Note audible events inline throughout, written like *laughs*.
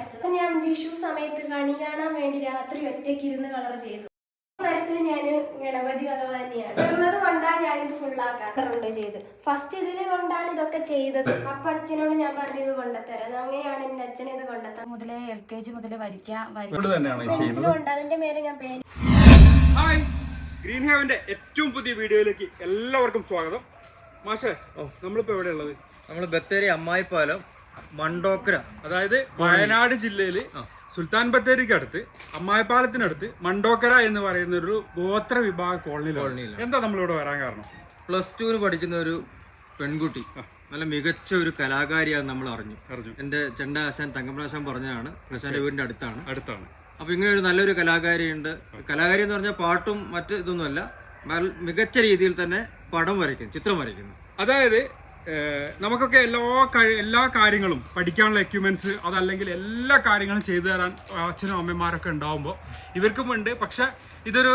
വരച്ചത്. ഞാൻ വിഷു സമയത്ത് കണി കാണാൻ വേണ്ടി രാത്രി ഒറ്റയ്ക്ക് ഇരുന്ന് കളർ ചെയ്തു. വരച്ചത് ഞാൻ ഗണപതി ഭഗവാനെയാണ്. തീർന്നത് കൊണ്ടാണ് ഞാനിത് ഫുള്ളാക്കാറുണ്ട് ചെയ്ത്. ഫസ്റ്റ് ഇതിൽ കൊണ്ടാണ് ഇതൊക്കെ ചെയ്തത്. അപ്പൊ അച്ഛനോട് ഞാൻ പറഞ്ഞു ഇത് കൊണ്ടുത്തരാം. അങ്ങനെയാണ് എന്റെ അച്ഛൻ ഇത് കൊണ്ടുത്തരാം മുതലേ എൽ കെ ജി മുതലേ വരയ്ക്കാം പെൻസിൽ കൊണ്ട് അതിന്റെ മേലെ ഞാൻ പേര് ഹായ് ഗ്രീൻ ഹെവന്റെ ഏറ്റവും പുതിയ വീഡിയോയിലേക്ക് എല്ലാവർക്കും സ്വാഗതം. മാഷേ നമ്മളിപ്പോ എവിടെയുള്ളത് നമ്മൾ ബത്തേരി അമ്മായിപ്പാലം. മണ്ടോക്കര അതായത് വയനാട് ജില്ലയിൽ സുൽത്താൻ ബത്തേരിക്ക് അടുത്ത് അമ്മായിപ്പാലത്തിനടുത്ത് മണ്ടോക്കര എന്ന് പറയുന്ന ഒരു ഗോത്ര വിഭാഗ കോളനി കോളനിയിലാണ്. എന്താ നമ്മളിവിടെ വരാൻ കാരണം? പ്ലസ് ടുവിന് പഠിക്കുന്ന ഒരു പെൺകുട്ടി നല്ല മികച്ച ഒരു കലാകാരിയാന്ന് നമ്മൾ അറിഞ്ഞു. അറിഞ്ഞു. എന്റെ ചെണ്ട ആശാൻ തങ്കപ്രാശാൻ പറഞ്ഞതാണ് പ്രശാന്റെ വീടിന്റെ അടുത്താണ്. അടുത്താണ്. അപ്പൊ ഇങ്ങനെ ഒരു നല്ലൊരു കലാകാരിയുണ്ട്. കലാകാരി എന്ന് പറഞ്ഞാൽ പാട്ടും മറ്റ് ഇതൊന്നുമല്ല മികച്ച രീതിയിൽ തന്നെ പടം വരയ്ക്കുന്നു ചിത്രം വരയ്ക്കുന്നു. അതായത് നമുക്കൊക്കെ എല്ലാ എല്ലാ കാര്യങ്ങളും പഠിക്കാനുള്ള എക്യുപ്മെന്റ്സ് അതല്ലെങ്കിൽ എല്ലാ കാര്യങ്ങളും ചെയ്തു തരാൻ അച്ഛനും അമ്മമാരൊക്കെ ഉണ്ടാവുമ്പോൾ ഇവർക്കും ഉണ്ട്. പക്ഷെ ഇതൊരു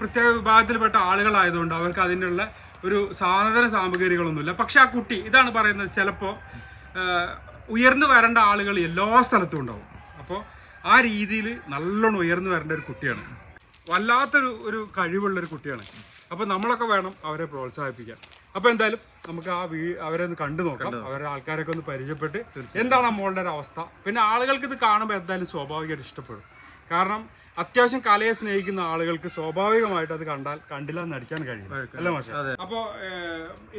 പ്രത്യേക വിഭാഗത്തിൽപ്പെട്ട ആളുകളായതുകൊണ്ട് അവർക്ക് അതിനുള്ള ഒരു സാധന സാമഗ്രികളൊന്നുമില്ല. പക്ഷെ ആ കുട്ടി ഇതാണ് പറയുന്നത് ചിലപ്പോൾ ഉയർന്നു വരേണ്ട ആളുകൾ എല്ലാ സ്ഥലത്തും ഉണ്ടാവും. അപ്പോൾ ആ രീതിയിൽ നല്ലോണം ഉയർന്നു വരേണ്ട ഒരു കുട്ടിയാണ്. വല്ലാത്തൊരു ഒരു കഴിവുള്ള ഒരു കുട്ടിയാണ്. അപ്പോൾ നമ്മളൊക്കെ വേണം അവരെ പ്രോത്സാഹിപ്പിക്കാൻ. അപ്പൊ എന്തായാലും നമുക്ക് ആ വീ അവരെ ഒന്ന് കണ്ടു നോക്കാം. അവരുടെ ആൾക്കാരൊക്കെ ഒന്ന് പരിചയപ്പെട്ട് എന്താണ് ആ മോളുടെ ഒരു അവസ്ഥ? പിന്നെ ആളുകൾക്ക് ഇത് കാണുമ്പോൾ എന്തായാലും സ്വാഭാവികമായിട്ട് ഇഷ്ടപ്പെടും. കാരണം അത്യാവശ്യം കലയെ സ്നേഹിക്കുന്ന ആളുകൾക്ക് സ്വാഭാവികമായിട്ട് അത് കണ്ടാൽ കണ്ടില്ല എന്ന് അടിക്കാൻ കഴിയും അല്ല മാഷ? അപ്പോ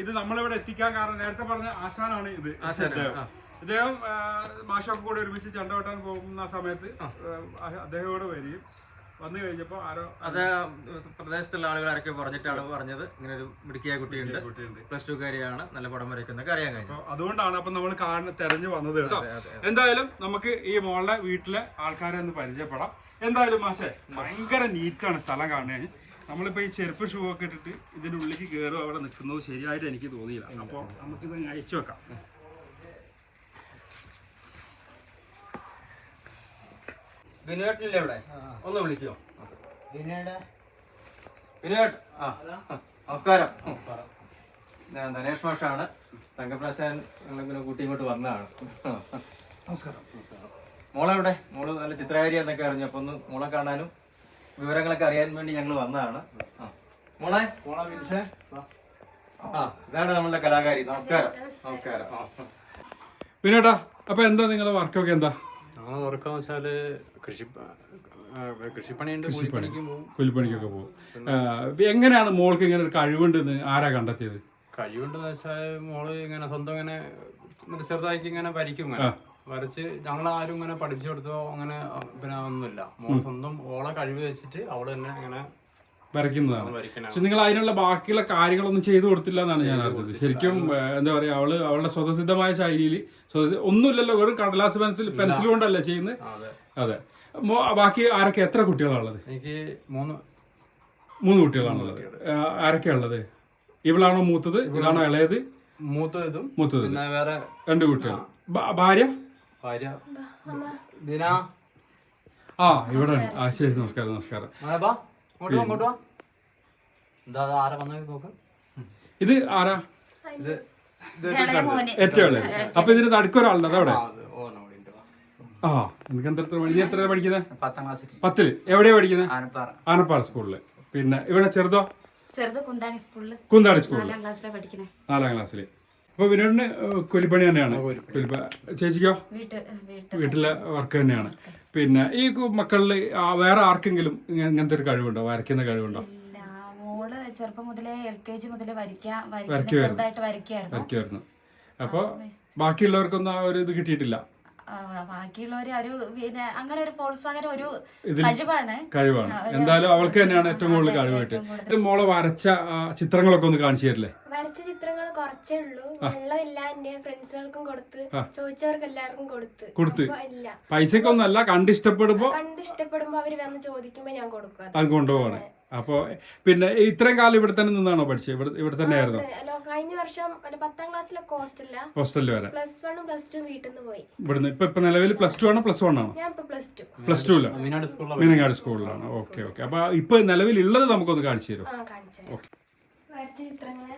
ഇത് നമ്മളിവിടെ എത്തിക്കാൻ കാരണം നേരത്തെ പറഞ്ഞ ആശാനാണ് ഇത്. അദ്ദേഹം ഇദ്ദേഹം. മാഷൊക്കെ കൂടെ ഒരുമിച്ച് ചെണ്ടവട്ടാൻ പോകുന്ന സമയത്ത് അദ്ദേഹം ഇവിടെ വരികയും വന്നു കഴിഞ്ഞപ്പോ ആരോ അത് പ്രദേശത്തുള്ള ആളുകൾ ആരൊക്കെ പറഞ്ഞിട്ടാണ് പറഞ്ഞത്. ഇങ്ങനെ ഒരു മിടുക്കിയ കുട്ടിയുണ്ട്. പ്ലസ് ടു കാരിയാണ് നല്ല പടം വരയ്ക്കുന്നൊക്കെ അറിയാൻ കഴിഞ്ഞു. അതുകൊണ്ടാണ് അപ്പൊ നമ്മൾ കാണുന്ന തെരഞ്ഞു വന്നത് കേട്ടോ. എന്തായാലും നമുക്ക് ഈ മോളുടെ വീട്ടിലെ ആൾക്കാരെ ഒന്ന് പരിചയപ്പെടാം. എന്തായാലും മാഷെ ഭയങ്കര നീറ്റാണ് സ്ഥലം കാണുന്നത് നമ്മളിപ്പോ ഈ ചെരുപ്പ് ഷൂ ഒക്കെ ഇട്ടിട്ട് ഇതിന്റെ ഉള്ളിലേക്ക് കയറും അവിടെ നിൽക്കുന്നത് ശരിയായിട്ട് എനിക്ക് തോന്നിയില്ല. അപ്പൊ നമുക്കിത് അയച്ചു വെക്കാം. വിനോട്ടില്ലേ ഇവിടെ ഒന്ന് വിളിക്കോ. വിനോട്ട്. ആ. നമസ്കാരം. ഞാൻ ധനേഷ് മാഷാണ്. തങ്കപ്രശാൻ ഞങ്ങളിങ്ങനെ കൂട്ടി ഇങ്ങോട്ട് വന്നതാണ്. നമസ്കാരം. മോളെവിടെ? മോൾ നല്ല ചിത്രകാരി എന്നൊക്കെ അറിഞ്ഞു. അപ്പൊ ഒന്ന് മോളെ കാണാനും വിവരങ്ങളൊക്കെ അറിയാൻ വേണ്ടി ഞങ്ങൾ വന്നതാണ്. മോളെ? മോളെ വിൻഷേ ആ. ഇതാണ് നമ്മളുടെ കലാകാരി. നമസ്കാരം. നമസ്കാരം. ആ. പിന്നേട്ടാ അപ്പൊ എന്താ നിങ്ങളുടെ വർക്കൊക്കെ എന്താ? ഞങ്ങൾ വർക്കാന്ന് വെച്ചാൽ കൃഷി ആ, കൃഷിപ്പണിയുണ്ട് കൂലിപ്പണിക്കും പോകും കൂലിപ്പണിക്കൊക്കെ പോകും എങ്ങനെയാണ് മോൾക്ക് ഇങ്ങനെ ഒരു കഴിവുണ്ടെന്ന് ആരാ കണ്ടെത്തിയത്? കഴിവുണ്ടെന്ന് വെച്ചാൽ മോൾ ഇങ്ങനെ സ്വന്തം ഇങ്ങനെ മറ്റേ ചെറുതാക്കി ഇങ്ങനെ വരയ്ക്കും ഇങ്ങനെ. വരച്ച് ഞങ്ങൾ ആരും ഇങ്ങനെ പഠിപ്പിച്ചു കൊടുത്തോ അങ്ങനെ പിന്നെ ഒന്നുമില്ല. മോൾ സ്വന്തം ഓളെ കഴിവ് വെച്ചിട്ട് അവൾ തന്നെ ഇങ്ങനെ വരയ്ക്കുന്നതാണ്. പക്ഷെ നിങ്ങൾ അതിനുള്ള ബാക്കിയുള്ള കാര്യങ്ങളൊന്നും ചെയ്തു കൊടുത്തില്ല എന്നാണ് ഞാൻ അറിഞ്ഞത്. ശരിക്കും എന്താ പറയാ അവൾ അവളുടെ സ്വതസിദ്ധമായ ശൈലിയിൽ ഒന്നുമില്ലല്ലോ വെറും കടലാസ് പെൻസിൽ പെൻസിൽ കൊണ്ടല്ലേ ചെയ്യുന്നത്? അതെ. അതെ. ബാക്കി ആരൊക്കെ എത്ര കുട്ടികളാണുള്ളത്? എനിക്ക് മൂന്ന്. മൂന്ന് കുട്ടികളാണുള്ളത്. ആരൊക്കെയാണുള്ളത് ആരൊക്കെയാ ഉള്ളത്? ഇവളാണോ മൂത്തത്? ഇതാണോ ഇളയത്? മൂത്തതും മൂത്തത്. പിന്നെ വേറെ രണ്ട് കുട്ടികൾ ഭാര്യ? ഭാര്യ. ദിന. ആ ഇവിടെ ആ ശരി നമസ്കാരം നമസ്കാരം. ഇങ്ങോട്ട് വാ ഇങ്ങോട്ട് വാ. എന്താ ആരാ വന്നത് നോക്ക്. ഇത് ആരാ? ഇത് ഇത് ഇളയ മോന്. ഏറ്റവും അപ്പൊ ഇതിന് നടുക്കൊരാളുണ്ട് അതവിടെ. ആ, നിങ്ങൾക്ക് എന്താ എത്ര നീ എത്ര പഠിക്കുന്നത് പത്താം ക്ലാസ് പത്തിൽ എവിടെയാ പഠിക്കുന്നത് ആനപ്പാറ. ആനപ്പാറ സ്കൂളിൽ പിന്നെ ഇവിടെ ചെറുതോ? ചെറുത് കുന്താണി സ്കൂളിൽ. കുന്താടി സ്കൂളിൽ നാലാം ക്ലാസ്സിൽ പഠിക്കണേ നാലാം ക്ലാസ്സിൽ അപ്പൊ വിനോദിന് കൊലിപ്പണി തന്നെയാണ്. ചേച്ചിക്കോ? വീട്ട് വീട്ട്. വീട്ടിലെ വർക്ക് തന്നെയാണ്. പിന്നെ ഈ മക്കളിൽ മക്കളിൽ വേറെ ആർക്കെങ്കിലും ഇങ്ങനത്തെ ഒരു കഴിവുണ്ടോ? വരയ്ക്കുന്ന കഴിവുണ്ടോ? മോൾ ചെറുപ്പം മുതലേ എൽ കെ ജി മുതലേ വരയ്ക്കാം വരയ്ക്കുന്ന ചെറുതായിട്ട് വരയ്ക്കായിരുന്നു വരയ്ക്കുമായിരുന്നു അപ്പൊ ബാക്കിയുള്ളവർക്കൊന്നും ആ ഒരു ഇത് കിട്ടിയിട്ടില്ല? ബാക്കിയുള്ളവര് ഒരു പിന്നെ അങ്ങനെ ഒരു പ്രോത്സാഹനം ഒരു കഴിവാണ്. കഴിവാണ്. എന്തായാലും അവൾക്ക് തന്നെയാണ് ഏറ്റവും കൂടുതൽ കഴിവ് കിട്ടിയത് ഒരു മോളെ വരച്ച ചിത്രങ്ങളൊക്കെ ഒന്ന് കാണിച്ചു തരില്ലേ? വരച്ച ചിത്രങ്ങൾ കുറച്ചേ ഉള്ളൂ. വെള്ളമില്ല എന്റെ ഫ്രണ്ട്സുകൾക്കും കൊടുത്ത് ചോദിച്ചവർക്ക് എല്ലാവർക്കും കൊടുത്ത്. കൊടുത്ത്. പൈസക്കൊന്നല്ല ഇല്ല. പൈസക്കൊന്നും അല്ല കണ്ടിഷ്ടപ്പെടുമ്പോ കണ്ട് അവർ വന്ന് ചോദിക്കുമ്പോ ഞാൻ കൊടുക്കും അത്. അത്. അപ്പൊ പിന്നെ ഇത്രയും കാലം ഇവിടെ തന്നെ നിന്നാണോ പഠിച്ചത്? ഇവിടെ ഇവിടെ തന്നെ ആയിരുന്നു കഴിഞ്ഞ വർഷം ഒരു പത്താം ക്ലാസ്സിലെ ഹോസ്റ്റലില്ല ഹോസ്റ്റലിൽ വരെ. പ്ലസ് വണ്ണും പ്ലസ് ടു വീട്ടിൽ നിന്ന് പോയി. ഇവിടുന്ന് ഇപ്പൊ ഇപ്പൊ നിലവിൽ പ്ലസ് ടു ആണോ പ്ലസ് വൺ ആണോ? ഞാൻ ഇപ്പൊ plus two plus two Meenangad സ്കൂളിലാണ് ഓക്കെ ഓക്കെ അപ്പൊ ഇപ്പൊ നിലവിൽ ഉള്ളത് നമുക്കൊന്ന് കാണിച്ചു തരും ആ കാണിച്ചു വരച്ച ചിത്രങ്ങൾ.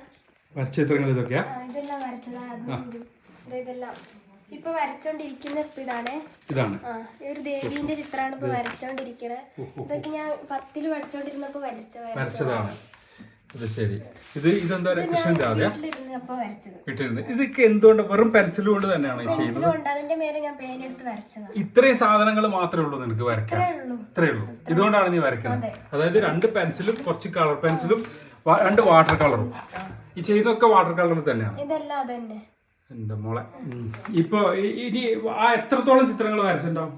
വരച്ച ചിത്രങ്ങൾ ഇതൊക്കെയാ? ആ, ഇതെല്ലാം വരച്ചതാ. ദേ ഇതെല്ലാം. ഇപ്പൊ വരച്ചോണ്ടിരിക്കുന്ന ഇപ്പൊ ഇതാണ്. ഇതാണ്. ഒരു ദേവീന്റെ ചിത്രമാണ് ഇപ്പൊ വരച്ചോണ്ടിരിക്കണത് ഇതൊക്കെ ഞാൻ പത്തിൽ പഠിച്ചോണ്ടിരുന്നപ്പോ വരച്ച വരച്ച വരച്ചതാണ്. അത് ശരി. ഇത് ഇതെന്താ കൃഷ്ണന്റെ ആദ്യ? വീട്ടിലിരുന്ന് ഇതൊക്കെ എന്തുകൊണ്ട്? വെറും പെൻസിൽ കൊണ്ട് തന്നെയാണ് ചെയ്യുന്നത്? ഇത്രയും സാധനങ്ങൾ മാത്രമേ ഉള്ളൂ നിനക്ക് വരയ്ക്കാൻ? ഇത്രയേ ഉള്ളൂ. ഇത്രേ ഉള്ളൂ. ഇതുകൊണ്ടാണ് നീ വരയ്ക്കുന്നത്. അതായത് രണ്ട് പെൻസിലും കുറച്ച് കളർ പെൻസിലും രണ്ട് വാട്ടർ കളറും ഈ ചെയ്തൊക്കെ വാട്ടർ കളർ തന്നെയാണ്. ഇതെല്ലാം എന്റെ മോളെ. ഉം. ഇപ്പൊ ഇനി ആ എത്രത്തോളം ചിത്രങ്ങൾ വരച്ചിട്ടുണ്ടാവും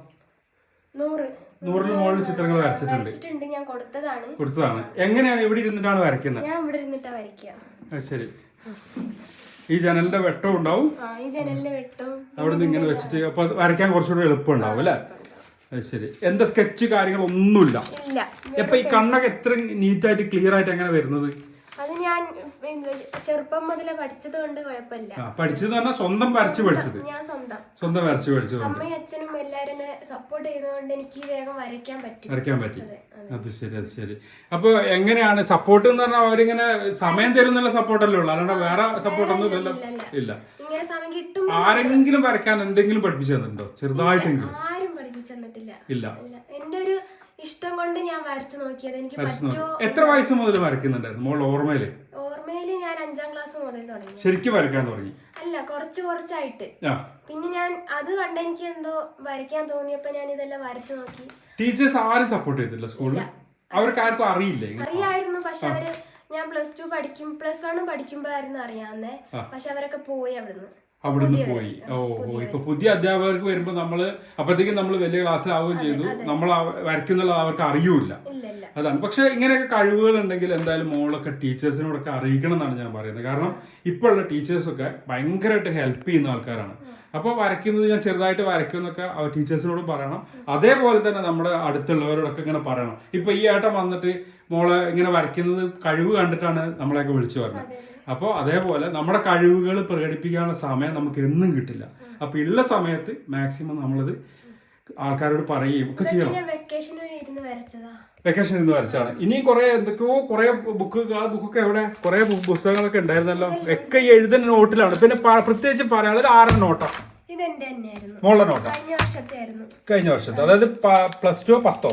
നൂറ്. നൂറിന് മുകളിൽ ചിത്രങ്ങൾ വരച്ചിട്ടുണ്ട്. ഞാൻ കൊടുത്തതാണ്. കൊടുത്തതാണ്. എങ്ങനെയാണ് ഇവിടെ ഇരുന്നിട്ടാണ് വരയ്ക്കുന്നത്? ഞാൻ ഇവിടെ ഇരുന്നിട്ടാ വരയ്ക്കുക ശരി. ഈ ജനലിന്റെ വെട്ടം ഉണ്ടാവും. ഈ ജനലിന്റെ വെട്ടം അവിടെ നിന്ന് ഇങ്ങനെ വെച്ചിട്ട് അപ്പൊ വരയ്ക്കാൻ കുറച്ചുകൂടെ എളുപ്പമുണ്ടാവും അല്ലേ? അത് ശരി. എന്താ സ്കെച്ച് കാര്യങ്ങളൊന്നുമില്ല. ഇല്ല. അപ്പൊ ഈ കണ്ണൊക്കെ എത്ര നീറ്റായിട്ട് ക്ലിയർ ആയിട്ട് എങ്ങനെ വരുന്നത്? അത് ഞാൻ ചെറുപ്പം മുതലേ പഠിച്ചത് കൊണ്ട് കുഴപ്പമില്ല. പഠിച്ചത് പറഞ്ഞാൽ സ്വന്തം വരച്ച് പഠിച്ചത്. ഞാൻ സ്വന്തം. സ്വന്തം വരച്ച് പഠിച്ചത് അമ്മയും അച്ഛനും എല്ലാരും സപ്പോർട്ട് ചെയ്തതുകൊണ്ട് എനിക്ക് വേഗം വരയ്ക്കാൻ പറ്റും. വരയ്ക്കാൻ പറ്റി. അത് ശരി അത് ശരി. അപ്പൊ എങ്ങനെയാണ് സപ്പോർട്ട് എന്ന് പറഞ്ഞാൽ അവരിങ്ങനെ സമയം തരുന്നുള്ള സപ്പോർട്ടല്ലേ ഉള്ളൂ? അല്ലാണ്ട് വേറെ സപ്പോർട്ടൊന്നും ഇല്ല ആരെങ്കിലും വരയ്ക്കാൻ എന്തെങ്കിലും പഠിപ്പിച്ചു തന്നിട്ടുണ്ടോ? ചെറുതായിട്ടെങ്കിലും? ആരും പഠിപ്പിച്ചു തന്നിട്ടില്ല. ഇല്ല. ഇഷ്ടം കൊണ്ട് ഞാൻ വരച്ചു നോക്കിയത്. എനിക്ക് പറ്റുമോ എത്ര വയസ്സ് മുതൽ വരയ്ക്കുന്നുണ്ടായിരുന്നു മോൾ ഓർമ്മയിൽ? ഓർമ്മയിൽ ഞാൻ അഞ്ചാം ക്ലാസ് മുതൽ തുടങ്ങി. ശരിക്കും വരയ്ക്കാൻ തുടങ്ങി? അല്ല കുറച്ച് കുറച്ചായിട്ട്. പിന്നെ ഞാൻ അത് കണ്ട എനിക്ക് എന്തോ വരയ്ക്കാൻ തോന്നിയപ്പോ ഞാൻ ഇതെല്ലാം വരച്ചു നോക്കി. ടീച്ചേഴ്സ് ആരും സപ്പോർട്ട് ചെയ്തില്ല സ്കൂളിൽ അവർക്ക് ആർക്കും അറിയില്ലേ അറിയായിരുന്നു പക്ഷെ അവർ ഞാൻ പ്ലസ് ടു പഠിക്കും പ്ലസ് വണ്ണും പഠിക്കുമ്പോഴായിരുന്നു അറിയാവുന്നേ. പക്ഷെ അവരൊക്കെ പോയി അവിടുന്ന്. അവിടുന്ന് പോയി. ഓ ഓ ഇപ്പൊ പുതിയ അധ്യാപകർക്ക് വരുമ്പോ നമ്മൾ അപ്പത്തേക്കും നമ്മൾ വലിയ ക്ലാസ് ആവുകയും ചെയ്തു. നമ്മൾ വരയ്ക്കുന്നുള്ളത് അവർക്ക് അറിയൂല അതാണ്. പക്ഷെ ഇങ്ങനെയൊക്കെ കഴിവുകൾ ഉണ്ടെങ്കിൽ എന്തായാലും മോളൊക്കെ ടീച്ചേഴ്സിനോടൊക്കെ അറിയിക്കണം എന്നാണ് ഞാൻ പറയുന്നത്. കാരണം ഇപ്പോഴുള്ള ടീച്ചേഴ്സൊക്കെ ഭയങ്കരമായിട്ട് ഹെൽപ്പ് ചെയ്യുന്ന ആൾക്കാരാണ്. അപ്പോൾ വരയ്ക്കുന്നത് ഞാൻ ചെറുതായിട്ട് വരയ്ക്കുന്നൊക്കെ അവർ ടീച്ചേഴ്സിനോടും പറയണം. അതേപോലെ തന്നെ നമ്മുടെ അടുത്തുള്ളവരോടൊക്കെ ഇങ്ങനെ പറയണം. ഇപ്പൊ ഈ ഏട്ടൻ വന്നിട്ട് മോളെ ഇങ്ങനെ വരയ്ക്കുന്നത് കഴിവ് കണ്ടിട്ടാണ് നമ്മളെയൊക്കെ വിളിച്ചു പറഞ്ഞത്. അപ്പോൾ അതേപോലെ നമ്മുടെ കഴിവുകൾ പ്രകടിപ്പിക്കാനുള്ള സമയം നമുക്ക് എന്നും കിട്ടില്ല. അപ്പൊ ഉള്ള സമയത്ത് മാക്സിമം നമ്മളത് ആൾക്കാരോട് പറയുകയും ഒക്കെ ചെയ്യണം. വെക്കേഷൻ ഇരുന്ന് വരച്ചാണ് ഇനി കുറെ എന്തൊക്കെയോ കുറെ ബുക്ക് ആ ബുക്കൊക്കെ എവിടെ? കുറെ പുസ്തകങ്ങളൊക്കെ ഉണ്ടായിരുന്നല്ലോ. ഒക്കെ ഈ എഴുതുന്ന നോട്ടിലാണ് പിന്നെ പ്രത്യേകിച്ച് പറയാനുള്ളത് ആറ് നോട്ടാണ് മോളുടെ നോട്ടാ കഴിഞ്ഞ വർഷത്തെ. അതായത് പ്ലസ് ടു പത്തോ?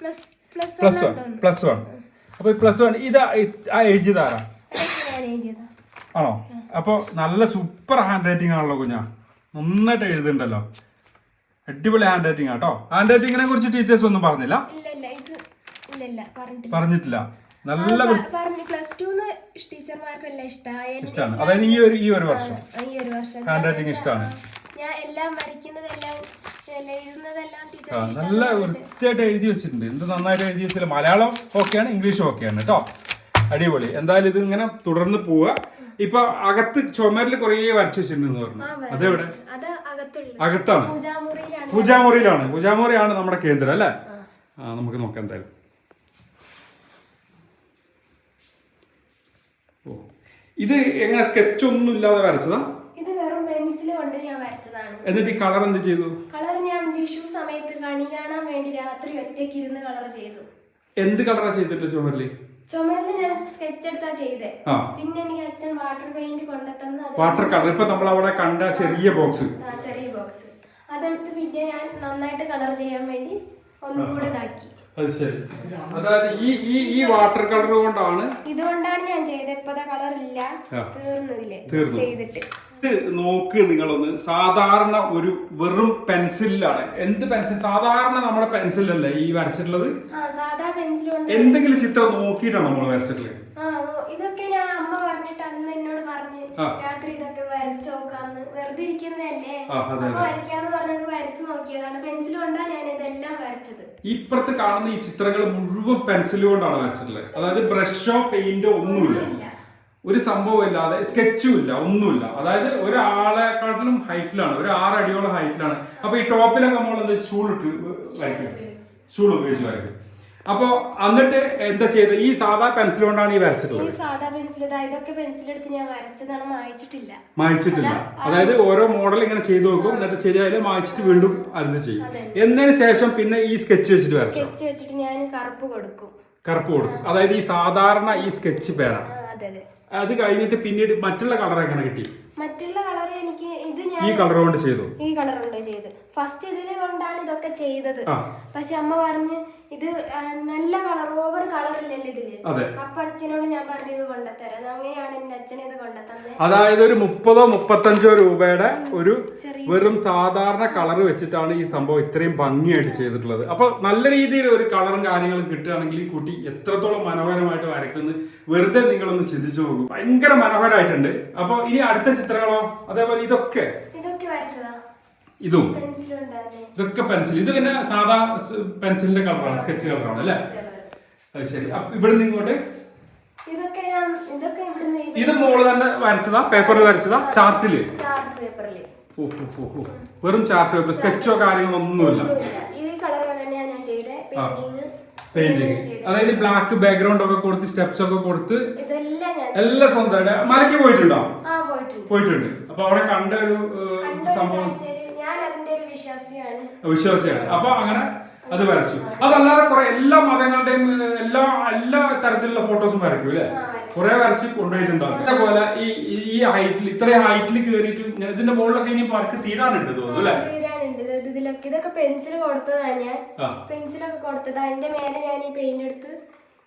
പ്ലസ് വൺ പ്ലസ് വൺ അപ്പൊ പ്ലസ് വൺ ഇതാ എഴുതിയതാരാ? ആണോ? അപ്പൊ നല്ല സൂപ്പർ ഹാൻഡ് റൈറ്റിംഗ് ആണല്ലോ കുഞ്ഞാ. നന്നായിട്ട് എഴുതുന്നുണ്ടല്ലോ അടിപൊളി ഹാൻഡ് റൈറ്റിംഗ് ആട്ടോ ഹാൻഡ് റൈറ്റിങ്ങിനെ കുറിച്ച് ടീച്ചേഴ്സ് ഒന്നും പറഞ്ഞില്ല. പറഞ്ഞിട്ടില്ല. നല്ല ഇഷ്ടമാണ് അതായത് ഈ ഒരു ഈ ഒരു വർഷം. ഹാൻഡ് റൈറ്റിംഗ് ഇഷ്ടമാണ് നല്ല വൃത്തിയായിട്ട് എഴുതി വെച്ചിട്ടുണ്ട്. എന്ത് നന്നായിട്ട് എഴുതി വെച്ചില്ല മലയാളം ഓക്കെയാണ് ഇംഗ്ലീഷും ഓക്കെയാണ് കേട്ടോ അടിപൊളി. എന്തായാലും ഇത് ഇങ്ങനെ തുടർന്ന് പോവുക. ഇപ്പൊ അകത്ത് ചുമരിൽ കുറേ വരച്ചു വെച്ചിട്ടുണ്ടെന്ന് പറഞ്ഞു. അതെവിടെ? അകത്താണ്. പൂജാമുറിയിലാണ്. പൂജാമുറിയാണ് നമ്മുടെ കേന്ദ്രം അല്ലേ? ആ. നമുക്ക് നോക്കാം എന്തായാലും. ഓ. ഇത് എങ്ങനെ സ്കെച്ച് ഒന്നും ഇല്ലാതെ വരച്ചതാ? ഇത് വെറും പെൻസിൽ കൊണ്ട് ഞാൻ വരച്ചതാണ്. എന്നിട്ട് ഈ കളർ എന്ത് ചെയ്തു? കളർ ഞാൻ വിഷു സമയത്ത് കണി കാണാൻ വേണ്ടി രാത്രി ഒറ്റയ്ക്ക് ഇരുന്ന് കളർ ചെയ്തു. എന്ത് കളറാ ചെയ്തിട്ട് ചുമരിൽ? പിന്നെ എനിക്ക് അച്ഛൻ വാട്ടർ പെയിന്റ് കൊണ്ടുതന്ന് വാട്ടർ കളർ ഇപ്പൊ നമ്മൾ അവിടെ കണ്ട ചെറിയ ബോക്സ് ചെറിയ ബോക്സ് അതെടുത്ത് പിന്നെ ഞാൻ നന്നായിട്ട് കളർ ചെയ്യാൻ വേണ്ടി ഒന്നും കൂടെ ഇതാക്കി. അത് ശരി. അതായത് ഈ ഈ ഈ വാട്ടർ കളർ കൊണ്ടാണ് ഇതുകൊണ്ടാണ് ഞാൻ ചെയ്തത്. ഇപ്പത്തെ കളർ ഇല്ല. ആ. തീർന്നതിൽ തീർന്നു. ചെയ്തിട്ട്. ഇത് നോക്ക് നിങ്ങളൊന്ന്. സാധാരണ ഒരു വെറും പെൻസിലാണ് എന്ത് പെൻസിൽ? സാധാരണ നമ്മുടെ പെൻസിലല്ലേ ഈ വരച്ചിട്ടുള്ളത്? എന്തെങ്കിലും ചിത്രം നോക്കിയിട്ടാണ് നമ്മൾ വരച്ചിട്ടുള്ളത് ഓ, ഇതൊക്കെ ഞാൻ അമ്മ പറഞ്ഞിട്ട് അന്ന് എന്നോട് പറഞ്ഞ് രാത്രി ഇതൊക്കെ വരച്ചു നോക്കാന്ന്. വെറുതെ ഇരിക്കുന്നതല്ലേ? വരയ്ക്കാന്ന് പറഞ്ഞോണ്ട് വരച്ചു നോക്കിയതാണ്. പെൻസിൽ കൊണ്ടാണ് ഞാൻ ഇതെല്ലാം വരച്ചത്. ഇപ്പുറത്ത് കാണുന്ന ഈ ചിത്രങ്ങൾ മുഴുവൻ പെൻസിൽ കൊണ്ടാണ് വരച്ചിട്ടുള്ളത്. അതായത് ബ്രഷോ പെയിന്റോ ഒന്നുമില്ല. ഒരു സംഭവം ഇല്ലാതെ സ്കെച്ചും ഇല്ല ഒന്നുമില്ല. അതായത് ഒരാളെക്കാട്ടിലും ഹൈറ്റിലാണ് ഒരു ആറ് അടിയോളം ഹൈറ്റിലാണ്. അപ്പൊ ഈ ടോപ്പിലൊക്കെ നമ്മൾ എന്താ ഷൂൾ ഇട്ട് വരയ്ക്കും. ഷൂൾ ഉപയോഗിച്ച് വരയ്ക്കും. അപ്പൊ എന്നിട്ട് എന്താ ചെയ്തത്? ഈ സാധാ പെൻസിൽ കൊണ്ടാണ് ഈ വരച്ചിട്ടുള്ളത്. സാധാ പെൻസിൽ ഇതാ ഇതൊക്കെ പെൻസിൽ എടുത്ത് ഞാൻ വരച്ചതാണ് മായച്ചിട്ടില്ല. മായ്ച്ചിട്ടില്ല. അതായത് ഓരോ മോഡൽ ഇങ്ങനെ ചെയ്തു നോക്കും എന്നിട്ട് ശരിയായാലും മായ്ച്ചിട്ട് വീണ്ടും അത് ചെയ്യും. എന്നതിന് ശേഷം പിന്നെ ഈ സ്കെച്ച് വെച്ചിട്ട് വരച്ചു? സ്കെച്ച് വെച്ചിട്ട് ഞാൻ കറുപ്പ് കൊടുക്കും. കറുപ്പ് കൊടുക്കും. അതായത് ഈ സാധാരണ ഈ സ്കെച്ച് പേന അതെ അതെ. അത് കഴിഞ്ഞിട്ട് പിന്നീട് മറ്റുള്ള കളർ എങ്ങനെ കിട്ടി? മറ്റുള്ള കളർ എനിക്ക് ഇത് ഞാൻ ഈ കളർ കൊണ്ട് ചെയ്തു? ഈ കളർ കൊണ്ട് ചെയ്ത്. ഫസ്റ്റ് ഇതിൽ കൊണ്ടാണ് ഇതൊക്കെ ചെയ്തത്. പക്ഷെ അമ്മ പറഞ്ഞ് ഇത് നല്ല കളർ ഓവർ കളർ ഇല്ലല്ലോ ഇതിൽ. അപ്പൊ അച്ഛനോട് ഞാൻ പറഞ്ഞു ഇത് കൊണ്ടുത്തരാം അങ്ങനെയാണ് എന്റെ അച്ഛനെ ഇത് കൊണ്ടുത്തന്നത് അതായത് ഒരു മുപ്പതോ മുപ്പത്തഞ്ചോ രൂപയുടെ ഒരു വെറും സാധാരണ കളർ വെച്ചിട്ടാണ് ഈ സംഭവം ഇത്രയും ഭംഗിയായിട്ട് ചെയ്തിട്ടുള്ളത്. അപ്പൊ നല്ല രീതിയിൽ ഒരു കളറും കാര്യങ്ങളും കിട്ടുകയാണെങ്കിൽ ഈ കുട്ടി എത്രത്തോളം മനോഹരമായിട്ട് വരയ്ക്കുന്നു വെറുതെ നിങ്ങളൊന്ന് ചിന്തിച്ചു നോക്കും. ഭയങ്കര മനോഹരമായിട്ടുണ്ട്. അപ്പൊ ഇനി അടുത്ത ചിത്രങ്ങളോ? അതേപോലെ ഇതൊക്കെ? ഇതൊക്കെ വരച്ചതാ. ഇതും. ഇതൊക്കെ പെൻസിൽ. ഇത് പിന്നെ സാധാ പെൻസിലിന്റെ കളറാണ് സ്കെച്ച് കളറാണ് അല്ലേ? അത് ശരി. അപ്പൊ നിന്ന് ഇങ്ങോട്ട്? ഇത് മോൾ തന്നെ വരച്ചതാ? പേപ്പറിൽ വരച്ചതാ? ചാർട്ടിൽ. വെറും ചാർട്ട് പേപ്പർ സ്കെച്ചോ കാര്യങ്ങളോ ഒന്നുമില്ല. ഇത് കളർ തന്നെയാണ് ഞാൻ ചെയ്തത് പെയിന്റിങ് അതായത് ബ്ലാക്ക് ബാക്ക്ഗ്രൗണ്ട് ഒക്കെ കൊടുത്ത് സ്റ്റെപ്സ് ഒക്കെ കൊടുത്ത് എല്ലാം സ്വന്തമായിട്ട്. മലയ്ക്ക് പോയിട്ടുണ്ട്? പോയിട്ടുണ്ട്. അപ്പൊ അവിടെ കണ്ട ഒരു സംഭവം കാഴ്ചയിൽ ഞാൻ അതിന്റെ ഒരു വിശ്വാസിയാണ്. അപ്പൊ അങ്ങനെ അത് വരച്ചു. അതല്ലാതെ കുറെ എല്ലാ മതങ്ങളുടെയും എല്ലാ എല്ലാ തരത്തിലുള്ള ഫോട്ടോസും വരയ്ക്കും അല്ലേ. കുറെ വരച്ച് കൊണ്ടുപോയിട്ടുണ്ടാവും അതേപോലെ ഈ ഈ ഹൈറ്റിൽ ഇത്രയും ഹൈറ്റിൽ കയറിയിട്ട് ഇതിന്റെ മുകളിലൊക്കെ ഇനി പാർക്ക് തീരാനുണ്ട് തോന്നുന്നു അല്ലേ? ഇതിലൊക്കെ ഇതൊക്കെ പെൻസിൽ കൊടുത്തതാ ഞാൻ. പെൻസിലൊക്കെ കൊടുത്തതാ. എന്റെ മേലെ ഞാൻ ഈ പെയിന്റ് എടുത്ത്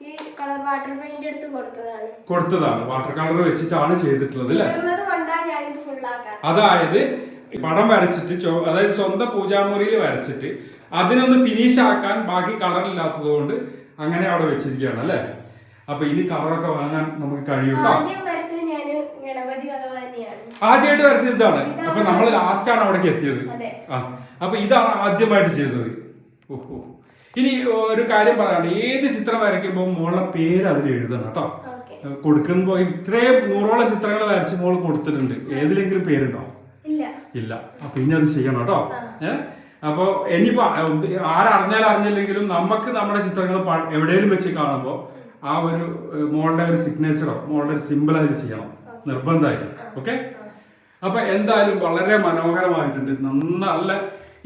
ഈ കളർ വാട്ടർ പെയിന്റ് എടുത്ത് കൊടുത്തതാണ്. കൊടുത്തതാണ്. വാട്ടർ കളർ വെച്ചിട്ടാണ് ചെയ്തിട്ടുള്ളത് അല്ലേ? തീർന്നത് ഞാൻ ഇത് ഫുള്ളാക്കാൻ അതായത് പടം വരച്ചിട്ട് അതായത് സ്വന്തം പൂജാമുറിയിൽ വരച്ചിട്ട് അതിനൊന്ന് ഫിനിഷ് ആക്കാൻ ബാക്കി കളർ ഇല്ലാത്തത് കൊണ്ട് അങ്ങനെ അവിടെ വെച്ചിരിക്കുകയാണ് അല്ലേ? അപ്പൊ ഇനി കളറൊക്കെ വാങ്ങാൻ നമുക്ക് കഴിയും ആദ്യം വരച്ചത് ഞാൻ ഗണപതി ഭഗവാനെയാണ് ആദ്യമായിട്ട് വരച്ചത് ഇതാണ്. അപ്പൊ നമ്മൾ ലാസ്റ്റ് ആണ് അവിടേക്ക് എത്തിയത്. ആ അപ്പൊ ഇതാണ് ആദ്യമായിട്ട് ചെയ്തത്. ഓഹോ. ഇനി ഒരു കാര്യം പറയാണ് ഏത് ചിത്രം വരയ്ക്കുമ്പോൾ മോളുടെ പേര് അതിൽ എഴുതണം കേട്ടോ ഓക്കെ. കൊടുക്കുമ്പോ ഇത്രയും നൂറോളം ചിത്രങ്ങൾ വരച്ച് മോൾ കൊടുത്തിട്ടുണ്ട്. ഏതിലെങ്കിലും പേരുണ്ടോ? ഇല്ല. അപ്പൊ ഇനി അത് ചെയ്യണം കേട്ടോ. ഏഹ് അപ്പൊ ഇനിയിപ്പോ ആരറിഞ്ഞാലും അറിഞ്ഞില്ലെങ്കിലും നമുക്ക് നമ്മുടെ ചിത്രങ്ങൾ എവിടെയും എവിടെയെങ്കിലും വെച്ച് കാണുമ്പോൾ ആ ഒരു മോളുടെ ഒരു സിഗ്നേച്ചറോ മോളുടെ ഒരു സിമ്പിൾ അതിൽ ചെയ്യണം. നിർബന്ധമായിട്ട്. ഓക്കെ? അപ്പൊ എന്തായാലും വളരെ മനോഹരമായിട്ടുണ്ട്. നല്ല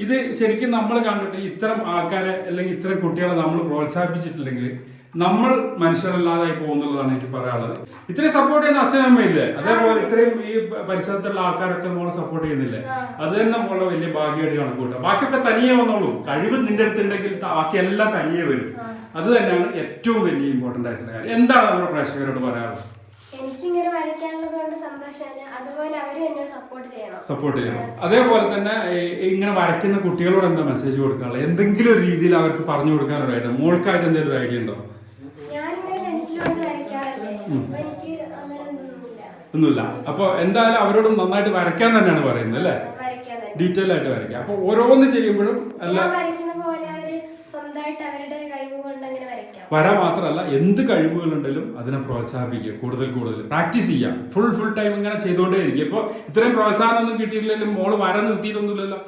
ഇത് ശരിക്കും നമ്മൾ കണ്ടിട്ട് ഇത്തരം ആൾക്കാരെ അല്ലെങ്കിൽ ഇത്തരം കുട്ടികളെ നമ്മൾ പ്രോത്സാഹിപ്പിച്ചിട്ടില്ലെങ്കിൽ നമ്മൾ മനുഷ്യരല്ലാതായി പോകുന്നുള്ളതാണ് എനിക്ക് പറയാനുള്ളത്. ഇത്രയും സപ്പോർട്ട് ചെയ്യുന്ന അച്ഛനമ്മയില്ലേ അതേപോലെ ഇത്രയും ഈ പരിസരത്തുള്ള ആൾക്കാരൊക്കെ നമ്മളെ സപ്പോർട്ട് ചെയ്യുന്നില്ലേ? അത് തന്നെ നമ്മളെ വലിയ ഭാഗ്യമായിട്ട് കണക്കൂട്ടുക ബാക്കിയൊക്കെ തനിയെ വന്നോളൂ. കഴിവ് നിന്റെ അടുത്തുണ്ടെങ്കിൽ ബാക്കിയെല്ലാം തനിയെ വരും. അത് തന്നെയാണ് ഏറ്റവും വലിയ ഇമ്പോർട്ടന്റ് ആയിട്ടുള്ള കാര്യം. എന്താണ് നമ്മുടെ പ്രേക്ഷകരോട് പറയാനുള്ളത്? എനിക്കിങ്ങനെ വരയ്ക്കാനുള്ളത് കൊണ്ട് സന്തോഷമാണ്. അതുപോലെ അവരും എന്നെ സപ്പോർട്ട് ചെയ്യണം. സപ്പോർട്ട് ചെയ്യണം. അതേപോലെ തന്നെ ഇങ്ങനെ വരയ്ക്കുന്ന കുട്ടികളോട് എന്താ മെസ്സേജ് കൊടുക്കാനുള്ളത്? എന്തെങ്കിലും ഒരു രീതിയിൽ അവർക്ക് പറഞ്ഞു കൊടുക്കാനൊരു ഐഡിയ മോൾക്കായിട്ട് എന്തെങ്കിലും ഒരു ഐഡിയ ഉണ്ടോ ഞാനിങ്ങനെ പെൻസിൽ കൊണ്ട് വരയ്ക്കാറല്ലേ അപ്പൊ എനിക്ക് അങ്ങനെ ഒന്നുമില്ല. അപ്പൊ എന്തായാലും അവരോട് നന്നായിട്ട് വരയ്ക്കാൻ തന്നെയാണ് പറയുന്നത് അല്ലേ? ഡീറ്റെയിൽ ആയിട്ട് വരയ്ക്കാം. അപ്പൊ ഓരോന്ന് ചെയ്യുമ്പോഴും അല്ല വര മാത്രമല്ല എന്ത് കഴിവുകളുണ്ടെങ്കിലും അതിനെ പ്രോത്സാഹിപ്പിക്കുക കൂടുതൽ കൂടുതൽ. പ്രാക്ടീസ് ചെയ്യാം. ഫുൾ ഫുൾ ടൈം ഇങ്ങനെ ചെയ്തുകൊണ്ടേ ഇരിക്കുക ഇപ്പൊ ഇത്രയും പ്രോത്സാഹനം ഒന്നും കിട്ടിയിട്ടില്ലെങ്കിലും മോൾ വര നിർത്തിയിട്ടൊന്നുമില്ലല്ലോ.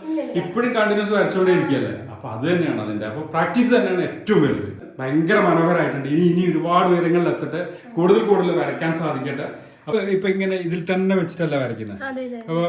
ഇപ്പോഴും കണ്ടിന്യൂസ് വരച്ചോണ്ടേ ഇരിക്കുകയല്ലേ അപ്പൊ അത് തന്നെയാണ് അതിന്റെ അപ്പൊ പ്രാക്ടീസ് തന്നെയാണ് ഏറ്റവും വലുത്. ഭയങ്കര മനോഹരമായിട്ടുണ്ട് ഇനി ഇനി ഒരുപാട് ഉയരങ്ങളിൽ എത്തട്ടെ കൂടുതൽ കൂടുതൽ വരയ്ക്കാൻ സാധിക്കട്ടെ. അപ്പൊ ഇപ്പൊ ഇങ്ങനെ ഇതിൽ തന്നെ വെച്ചിട്ടല്ല വരയ്ക്കുന്നത് അപ്പോൾ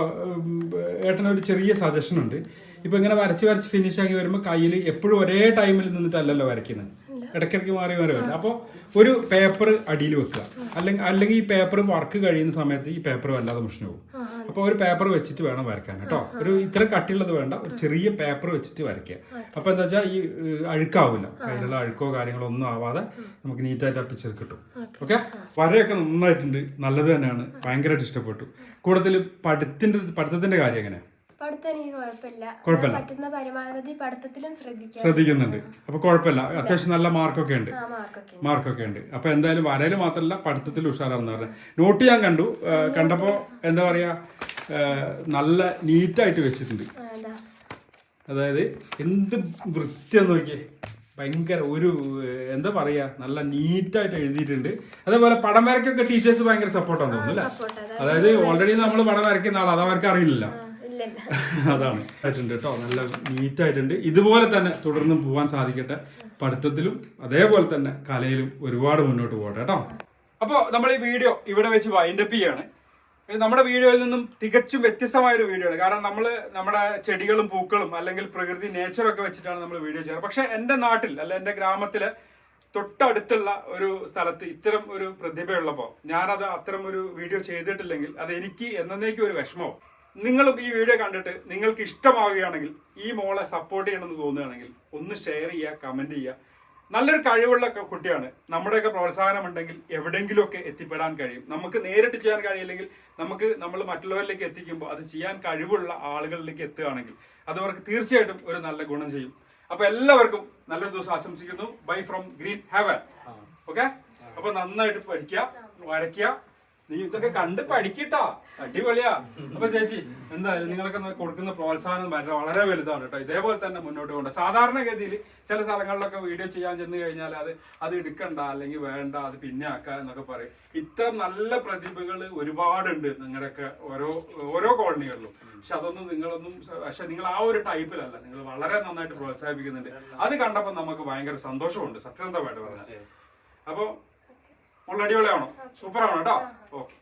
ഏട്ടനൊരു ചെറിയ സജഷൻ ഉണ്ട്. ഇപ്പൊ ഇങ്ങനെ വരച്ച് വരച്ച് ഫിനിഷ് ആക്കി വരുമ്പോൾ കയ്യിൽ എപ്പോഴും ഒരേ ടൈമിൽ നിന്നിട്ടല്ലല്ലോ വരയ്ക്കുന്നത് ഇടയ്ക്കിടയ്ക്ക് മാറി മാറി വരും അപ്പോൾ ഒരു പേപ്പർ അടിയിൽ വെക്കുക. അല്ലെങ്കിൽ അല്ലെങ്കിൽ ഈ പേപ്പർ വർക്ക് കഴിയുന്ന സമയത്ത് ഈ പേപ്പർ വല്ലാതെ മുഷിഞ്ഞു പോകും. അപ്പോൾ ഒരു പേപ്പർ വെച്ചിട്ട് വേണം വരയ്ക്കാൻ കേട്ടോ. ഒരു ഇത്ര കട്ടിയുള്ളത് വേണ്ട ഒരു ചെറിയ പേപ്പർ വെച്ചിട്ട് വരയ്ക്കുക. അപ്പോൾ എന്താ വെച്ചാൽ ഈ അഴുക്കാവില്ല. കയ്യിലുള്ള അഴുക്കോ കാര്യങ്ങളോ ഒന്നും ആവാതെ നമുക്ക് നീറ്റായിട്ട് പിക്ചർ കിട്ടും. ഓക്കെ. വരയൊക്കെ നന്നായിട്ടുണ്ട്. നല്ലത് തന്നെയാണ്. ഭയങ്കരമായിട്ട് ഇഷ്ടപ്പെട്ടു. കൂടുതൽ പഠിത്തിന്റെ പഠിത്തത്തിന്റെ കാര്യം എങ്ങനെയാ? പഠിത്തം എനിക്ക് കുഴപ്പമില്ല. കുഴപ്പമില്ല. പറ്റുന്ന പരമാവധി പഠിത്തത്തിലും ശ്രദ്ധിക്കാം ശ്രദ്ധിക്കുന്നുണ്ട്. അപ്പൊ കുഴപ്പമില്ല. അത്യാവശ്യം നല്ല മാർക്കൊക്കെ ഉണ്ട്. മാർക്കൊക്കെ ഉണ്ട്. അപ്പൊ എന്തായാലും വരയിൽ മാത്രമല്ല പഠിത്തത്തിൽ ഉഷാറാണെന്ന് പറഞ്ഞു നോട്ട് ഞാൻ കണ്ടു. കണ്ടപ്പോ എന്താ പറയാ നല്ല നീറ്റായിട്ട് വെച്ചിട്ടുണ്ട്. അതാ അതായത് എന്ത് വൃത്തിയാന്ന് നോക്കിയേ. ഭയങ്കര ഒരു എന്താ പറയാ നല്ല നീറ്റായിട്ട് എഴുതിയിട്ടുണ്ട്. അതേപോലെ പടം വരയ്ക്കൊക്കെ ടീച്ചേഴ്സ് ഭയങ്കര സപ്പോർട്ടാന്ന് തോന്നുന്നു അല്ലേ? അതായത് ഓൾറെഡി നമ്മൾ പടം വരയ്ക്കുന്ന ആൾ അത് അവർക്ക് അറിയില്ല *laughs* അതാണ്. കേട്ടോ. നല്ല നീറ്റ് ആയിട്ടുണ്ട് ഇതുപോലെ തന്നെ തുടർന്നും പോകാൻ സാധിക്കട്ടെ. പഠിത്തത്തിലും അതേപോലെ തന്നെ കലയിലും ഒരുപാട് മുന്നോട്ട് പോകട്ടെ കേട്ടോ. അപ്പോൾ നമ്മൾ ഈ വീഡിയോ ഇവിടെ വെച്ച് വൈൻഡ് അപ്പ് ചെയ്യാണ്. നമ്മുടെ വീഡിയോയിൽ നിന്നും തികച്ചും വ്യത്യസ്തമായ ഒരു വീഡിയോ ആണ് കാരണം നമ്മൾ നമ്മുടെ ചെടികളും പൂക്കളും അല്ലെങ്കിൽ പ്രകൃതി നേച്ചറും ഒക്കെ വെച്ചിട്ടാണ് നമ്മൾ വീഡിയോ ചെയ്യുന്നത്. പക്ഷെ എന്റെ നാട്ടിൽ അല്ല എന്റെ ഗ്രാമത്തിലെ തൊട്ടടുത്തുള്ള ഒരു സ്ഥലത്ത് ഇത്തരം ഒരു പ്രതിഭയുള്ളപ്പോൾ ഞാനത് അത്തരം ഒരു വീഡിയോ ചെയ്തിട്ടില്ലെങ്കിൽ അത് എനിക്ക് എന്നേക്കും ഒരു വിഷമവും. നിങ്ങളും ഈ വീഡിയോ കണ്ടിട്ട് നിങ്ങൾക്ക് ഇഷ്ടമാവുകയാണെങ്കിൽ ഈ മോളെ സപ്പോർട്ട് ചെയ്യണമെന്ന് തോന്നുകയാണെങ്കിൽ ഒന്ന് ഷെയർ ചെയ്യുക കമന്റ് ചെയ്യുക. നല്ലൊരു കഴിവുള്ള കുട്ടിയാണ്. നമ്മുടെയൊക്കെ പ്രോത്സാഹനം ഉണ്ടെങ്കിൽ എവിടെയെങ്കിലുമൊക്കെ എത്തിപ്പെടാൻ കഴിയും. നമുക്ക് നേരിട്ട് ചെയ്യാൻ കഴിയില്ലെങ്കിൽ നമുക്ക് നമ്മൾ മറ്റുള്ളവരിലേക്ക് എത്തിക്കുമ്പോൾ അത് ചെയ്യാൻ കഴിവുള്ള ആളുകളിലേക്ക് എത്തുകയാണെങ്കിൽ അത് അവർക്ക് തീർച്ചയായിട്ടും ഒരു നല്ല ഗുണം ചെയ്യും. അപ്പൊ എല്ലാവർക്കും നല്ലൊരു ദിവസം ആശംസിക്കുന്നു. Bye from Green Heaven okay അപ്പൊ നന്നായിട്ട് പഠിക്കുക വരയ്ക്കുക. നീ ഇതൊക്കെ കണ്ട് പഠിക്കട്ടാ. അടിപൊളിയാ. അപ്പൊ ചേച്ചി എന്തായാലും നിങ്ങളൊക്കെ കൊടുക്കുന്ന പ്രോത്സാഹനം വളരെ വളരെ വലുതാണ് കേട്ടോ. ഇതേപോലെ തന്നെ മുന്നോട്ട് കൊണ്ട് സാധാരണഗതിയിൽ ചില സ്ഥലങ്ങളിലൊക്കെ വീഡിയോ ചെയ്യാൻ ചെന്ന് കഴിഞ്ഞാൽ അത് അത് എടുക്കണ്ട അല്ലെങ്കിൽ വേണ്ട അത് പിന്നെ ആക്കുക എന്നൊക്കെ പറയും. ഇത്ര നല്ല പ്രതിഭകൾ ഒരുപാടുണ്ട് നിങ്ങളുടെയൊക്കെ ഓരോ ഓരോ കോളനികളിലും. പക്ഷെ അതൊന്നും നിങ്ങളൊന്നും പക്ഷെ നിങ്ങൾ ആ ഒരു ടൈപ്പിലല്ല. നിങ്ങൾ വളരെ നന്നായിട്ട് പ്രോത്സാഹിപ്പിക്കുന്നുണ്ട്. അത് കണ്ടപ്പോൾ നമുക്ക് ഭയങ്കര സന്തോഷമുണ്ട്. സത്യസന്ധമായിട്ട് പറഞ്ഞാൽ. അപ്പോൾ ഉള്ള അടിപൊളിയാണോ സൂപ്പർ ആണോ കേട്ടോ. ഓക്കെ